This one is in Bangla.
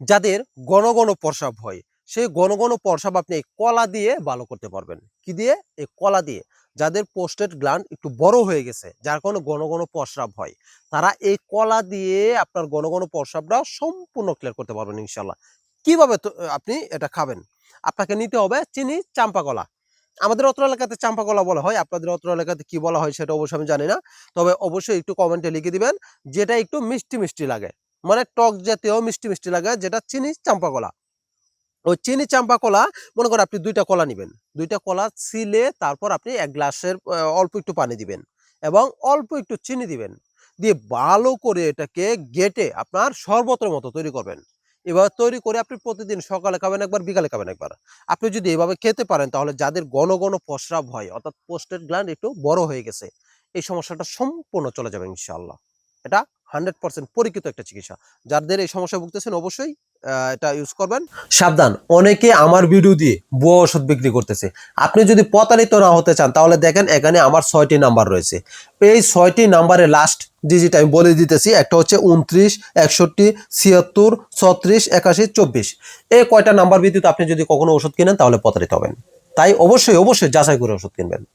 যাদের ঘন ঘন প্রসাব হয়, সেই ঘন ঘন প্রসাব আপনি এই কলা দিয়ে ভালো করতে পারবেন। কি দিয়ে? এই কলা দিয়ে। যাদের পোস্টেড গ্ল্যান্ড একটু বড় হয়ে গেছে, যার কারণে ঘন ঘন প্রস্রাব হয়, তারা এই কলা দিয়ে আপনার ঘন ঘন প্রস্রাবটা সম্পূর্ণ ক্লিয়ার করতে পারবেন ইনশাল্লাহ কীভাবে আপনি এটা খাবেন? আপনাকে নিতে হবে চিনি চাম্পা কলা আমাদের অত্র এলাকাতে চাম্পা কলা বলা হয়। আপনাদের অত্র এলাকাতে কি বলা হয় সেটা অবশ্যই আমি জানি না। তবে অবশ্যই একটু কমেন্টে লিখে দিবেন, যেটা একটু মিষ্টি মিষ্টি লাগে। মানে টক জাতীয় মিষ্টি মিষ্টি লাগে, যেটা চিনি চাম্পা কলা। ওই চিনি চাম্পা কলা, মনে করেন আপনি দুইটা কলা নেবেন। দুইটা কলা ছিলে তারপর আপনি এক গ্লাসের অল্প একটু পানি দিবেন এবং অল্প একটু চিনি দিবেন। দিয়ে ভালো করে এটাকে গেটে আপনার শরবতের মতো তৈরি করবেন। এভাবে তৈরি করে আপনি প্রতিদিন সকালে খাবেন একবার, বিকালে খাবেন একবার। আপনি যদি এভাবে খেতে পারেন, তাহলে যাদের ঘন ঘন প্রস্রাব হয় অর্থাৎ পোস্টের গ্ল্যান্ড একটু বড় হয়ে গেছে, এই সমস্যাটা সম্পূর্ণ চলে যাবে ইনশাআল্লাহ। এটা হান্ড্রেড পার্সেন্ট পরীক্ষিত একটা চিকিৎসা। যাদের এই সমস্যা ভুগতেছেন অবশ্যই এটা ইউজ করবেন। সাবধান, অনেকে আমার ভিডিও দিয়ে ভুয়া ওষুধ বিক্রি করতেছে। আপনি যদি প্রতারিত না হতে চান, তাহলে দেখেন এখানে আমার ছয়টি নাম্বার রয়েছে। এই ছয়টি নাম্বারে লাস্ট ডিজিট আমি বলে দিতেছি, একটা হচ্ছে উনত্রিশ একষট্টি, ছিয়াত্তর, ছত্রিশ, একাশি, চব্বিশ। এই কয়টা নাম্বার ভিত্তিতে আপনি যদি কখনো ওষুধ কিনেন, তাহলে প্রতারিত হবেন। তাই অবশ্যই অবশ্যই যাচাই করে ওষুধ কিনবেন।